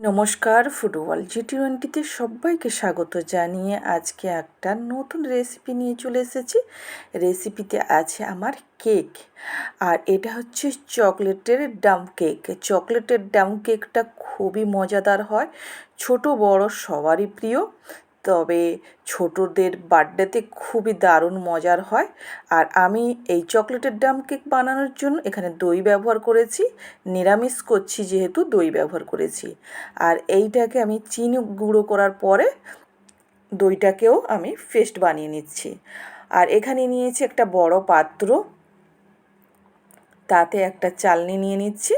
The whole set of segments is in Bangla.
নমস্কার, ফুটবল জি টোয়েন্টিতে সবাইকে স্বাগত জানিয়ে আজকে একটা নতুন রেসিপি নিয়ে চলে এসেছি। রেসিপিতে আছে আমার কেক, আর এটা হচ্ছে চকলেটের ডাম কেক। চকলেটের ডাম কেকটা খুবই মজাদার হয়, ছোট বড় সবারই প্রিয়। তবে ছোটদের বার্থডেতে খুবই দারুণ মজার হয়। আর আমি এই চকলেটের ডাম কেক বানানোর জন্য এখানে দই ব্যবহার করেছি, নিরামিষ করছি যেহেতু দই ব্যবহার করেছি। আর এইটাকে আমি চিনি গুঁড়ো করার পরে দইটাকেও আমি পেস্ট বানিয়ে নিচ্ছি। আর এখানে নিয়েছি একটা বড় পাত্র। তাতে একটা চালনি নিয়ে নিচ্ছি।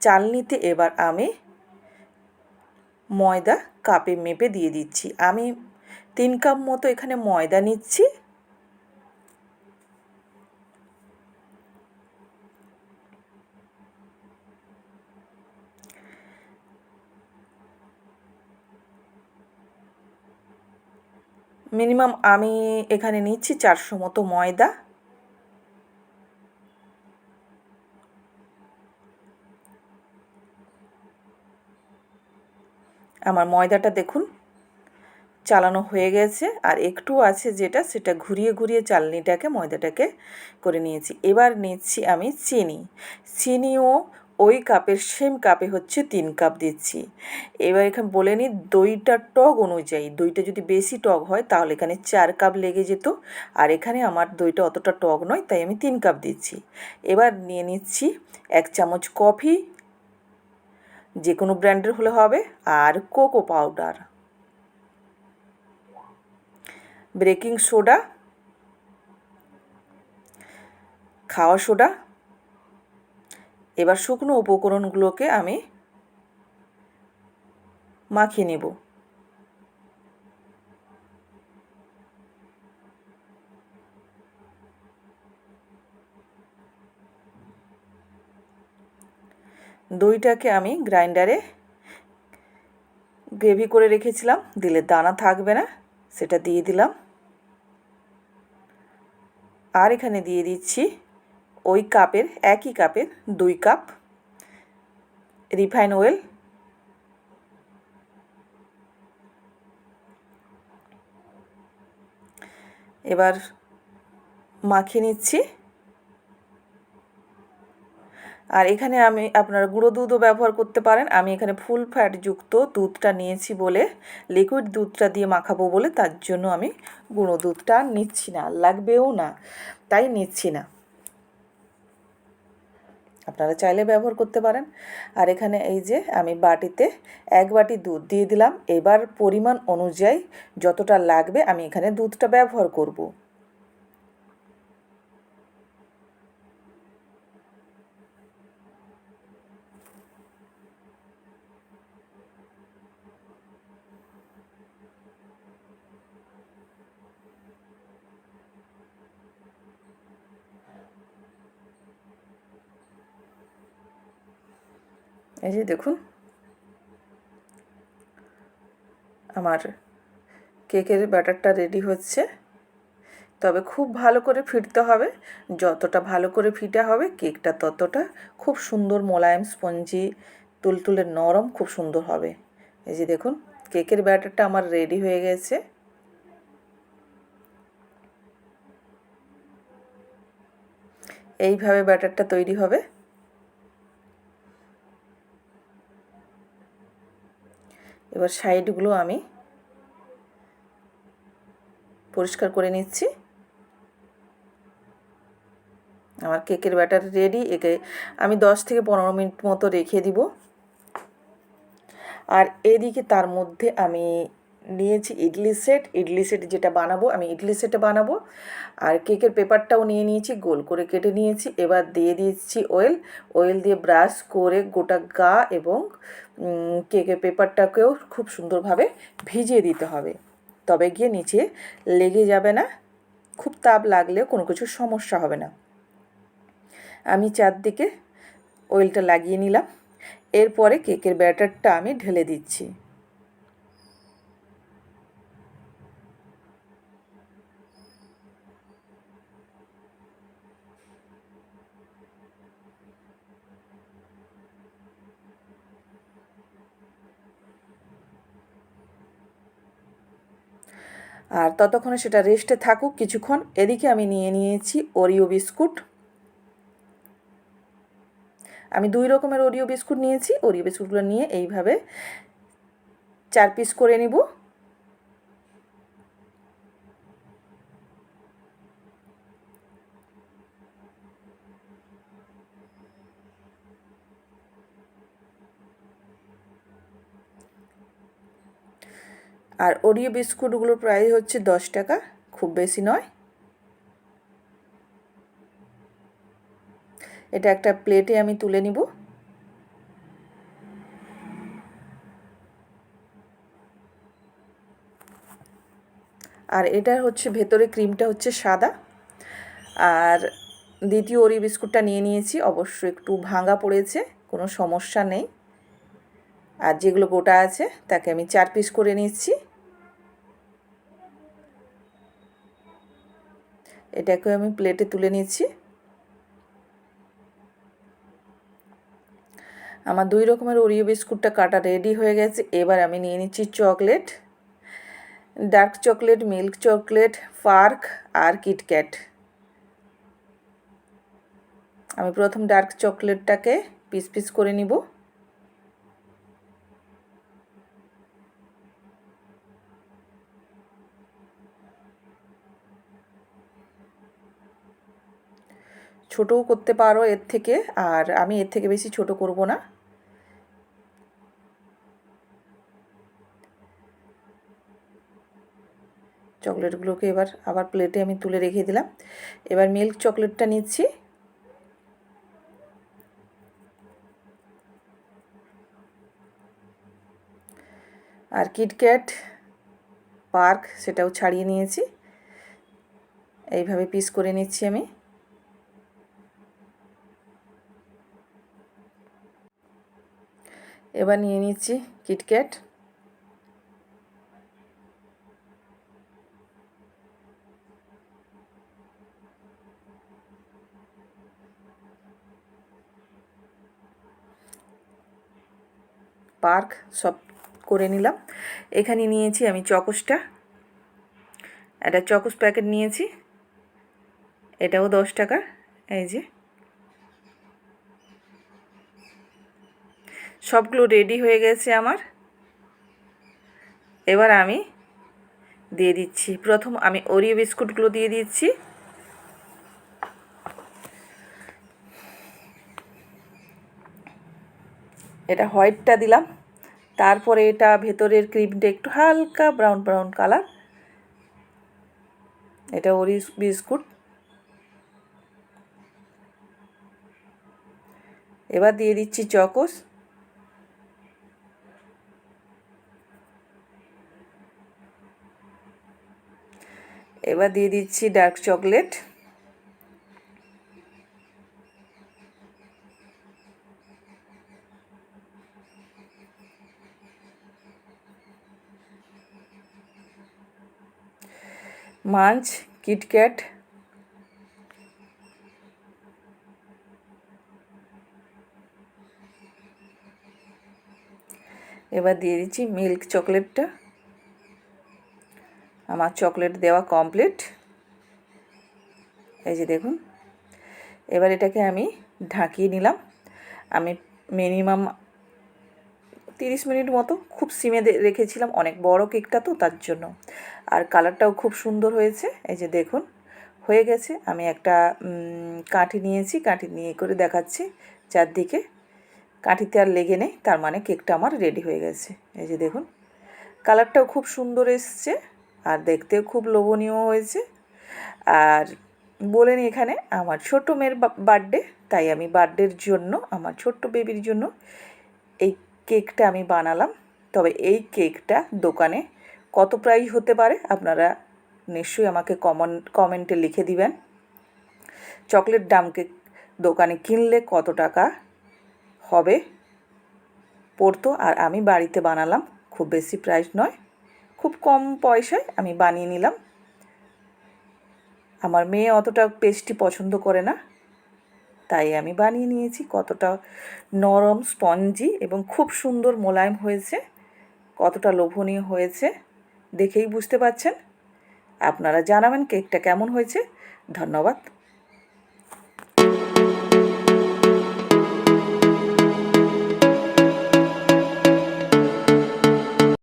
চালনিতে এবার আমি ময়দা কাপে মেপে দিয়ে দিচ্ছি। আমি তিন কাপ মতো এখানে ময়দা নিচ্ছি। মিনিমাম আমি এখানে নিচ্ছি চারশো মতো ময়দা। আমার ময়দাটা দেখুন। চালানো হয়ে গেছে আর একটু আছে যেটা, সেটা ঘুরিয়ে ঘুরিয়ে চালনিটাকে, ময়দাটাকে করে নিয়েছি। এবার নিচ্ছি আমি চিনি। চিনিও ওই কাপের সেম কাপে হচ্ছে তিন কাপ দিচ্ছি। এবার এখানে বলে নিই, দইটা টক অনুযায়ী, দইটা যদি বেশি টক হয়, তাহলে এখানে চার কাপ লেগে যেত। আর এখানে আমার দইটা অতটা টক নয়, তাই আমি তিন কাপ দিচ্ছি। এবার নিয়ে নিচ্ছি এক চামচ কফি যে কোনো ব্র্যান্ডের হলে হবে, আর কোকো পাউডার। বেকিং সোডা, খাওয়া সোডা, এবার শুকনো উপকরণগুলোকে আমি মাখিয়ে নেব। দইটাকে আমি গ্রাইন্ডারে গ্রেভি করে রেখেছিলাম, দিলে দানা থাকবে না, সেটা দিয়ে দিলাম। আর এখানে দিয়ে দিচ্ছি ওই কাপের, একই কাপের দুই কাপ রিফাইন অয়েল, এবার মাখিয়ে নিচ্ছি। আর এখানে আমি আপনারা গুঁড়ো দুধও ব্যবহার করতে পারেন। আমি এখানে ফুল ফ্যাটযুক্ত দুধটা নিয়েছি বলে, লিকুইড দুধটা দিয়ে মাখাবো বলে, তার জন্য আমি গুঁড়ো দুধটা নিচ্ছি না লাগবেও না, তাই নিচ্ছি না। আপনারা চাইলে ব্যবহার করতে পারেন। আর এখানে এই যে আমি বাটিতে এক বাটি দুধ দিয়ে দিলাম। এবার পরিমাণ অনুযায়ী যতটা লাগবে আমি এখানে দুধটা ব্যবহার করব। এই যে দেখুন। আমার কেকের ব্যাটারটা রেডি হচ্ছে। তবে খুব ভালো করে ফিরতে হবে। যতটা ভালো করে ফিটা হবে কেকটা ততটা খুব সুন্দর মোলায়েম, স্পঞ্জি, তুলতুলে নরম খুব সুন্দর হবে। এই যে দেখুন, কেকের ব্যাটারটা আমার রেডি হয়ে গেছে। এইভাবে ব্যাটারটা তৈরি হবে। এবার সাইডগুলো আমি পরিষ্কার করে নিচ্ছি। আমার কেকের ব্যাটার রেডি, একে আমি দশ থেকে পনেরো মিনিট মতো রেখে দিব। আর এদিকে তার মধ্যে আমি নিয়েছি ইডলি সেট। ইডলি সেট যেটা বানাবো, আমি ইডলি সেটে বানাবো। আর কেকের পেপারটাও নিয়ে নিয়েছি, গোল করে কেটে নিয়েছি। এবার দিয়ে দিয়েছি অয়েল। অয়েল দিয়ে ব্রাশ করে গোটা গা এবং কেকের পেপারটাকেও খুব সুন্দরভাবে ভিজিয়ে দিতে হবে। তবে গিয়ে নিচে লেগে যাবে না, খুব তাপ লাগলেও কোনো কিছু সমস্যা হবে না। আমি চারদিকে অয়েলটা লাগিয়ে নিলাম, এরপরে কেকের ব্যাটারটা আমি ঢেলে দিচ্ছি। আর ততক্ষণে সেটা রেস্টে থাকুক। কিছুক্ষণ এদিকে আমি নিয়ে নিয়েছি ওরিও বিস্কুট। আমি দুই রকমের ওরিও বিস্কুট নিয়েছি। ওরিও বিস্কুটগুলো নিয়ে এইভাবে চার পিস করে নিব। আর ওরিও বিস্কুটগুলোর প্রাইস হচ্ছে দশ টাকা, খুব বেশি নয়। এটা একটা প্লেটে আমি তুলে নিব। আর এটা হচ্ছে, ভেতরে ক্রিমটা হচ্ছে সাদা। আর দ্বিতীয় ওরি বিস্কুটটা নিয়ে নিয়েছি অবশ্য একটু ভাঙা পড়েছে, কোনো সমস্যা নেই। আর যেগুলো গোটা আছে, তাকে আমি চার পিস করে নিচ্ছি। এটাকে আমি প্লেটে তুলে নিচ্ছি। আমার দুই রকমের ওরিও বিস্কুটটা কাটা রেডি হয়ে গেছে। এবার আমি নিয়ে নিচ্ছি chocolate dark chocolate milk chocolate Perk আর কিটক্যাট আমি প্রথম ডার্ক চকলেটটাকে পিস পিস করে নিব। ছোটও করতে পারো এর থেকে, আর আমি এর থেকে বেশি ছোট করব না। চকলেটগুলোকে এবার আবার প্লেটে আমি তুলে রেখে দিলাম। এবার মিল্ক চকলেটটা নিচ্ছি। আর কিটক্যাট পার্ক, সেটাও ছাড়িয়ে নিয়েছি। এইভাবে পিস করে নিচ্ছি আমি। এবার নিয়ে নিচ্ছি কিটক্যাট পার্ক সব করে নিলাম। এখানে নিয়েছি আমি চকসটা। একটা চকস প্যাকেট নিয়েছি। এটাও দশ টাকা। এই যে। সবগুলো রেডি হয়ে গেছে আমার। এবার আমি দিয়ে দিচ্ছি। প্রথম আমি ওরিও বিস্কুটগুলো দিয়ে দিচ্ছি। এটা হোয়াইটটা দিলাম। তারপরে এটা ভেতরের ক্রিমটা একটু হালকা ব্রাউন ব্রাউন কালার এটা ওরি বিস্কুট। এবার দিয়ে দিচ্ছি চকোস এবার দিয়ে দিচ্ছি ডার্ক চকলেট মাঞ্চ কিটক্যাট এবার দিয়ে দিচ্ছি মিল্ক চকলেটটা আমার চকলেট দেওয়া কমপ্লিট এই যে দেখুন, এবার এটাকে আমি ঢাকিয়ে নিলাম। আমি মিনিমাম তিরিশ মিনিট মতো খুব সিমে রেখেছিলাম, অনেক বড় কেকটা তো তার জন্য। আর কালারটাও খুব সুন্দর হয়েছে। এই যে দেখুন, হয়ে গেছে। আমি একটা কাঠি নিয়েছি, কাঠি নিয়ে করে দেখাচ্ছি চারদিকে। কাঠিতে আর লেগে নেই, তার মানে কেকটা আমার রেডি হয়ে গেছে। এই যে দেখুন, কালারটাও খুব সুন্দর এসছে। দেখতেও খুব লোভনীয় হয়েছে। আর বলেন এখানে, আমার ছোট মেয়ের বার্থডে তাই আমি বার্থডের জন্য, আমার ছোট্ট বেবির জন্য এই কেকটা আমি বানালাম। তবে এই কেকটা দোকানে কত প্রাইস হতে পারে আপনারা নিশ্চয়ই আমাকে কমন কমেন্টে লিখে দিবেন। চকলেট ডাম কেক দোকানে কিনলে কত টাকা হবে? পড়তো, আর আমি বাড়িতে বানালাম, খুব বেশি প্রাইস নয়। খুব কম পয়সায় আমি বানিয়ে নিলাম। আমার মেয়ে অতটা পেস্টি পছন্দ করে না, তাই আমি বানিয়ে নিয়েছি কতটা নরম স্পঞ্জি এবং খুব সুন্দর মোলায়েম হয়েছে, কতটা লোভনীয় হয়েছে, দেখেই বুঝতে পাচ্ছেন আপনারা জানাবেন কেকটা কেমন হয়েছে। ধন্যবাদ।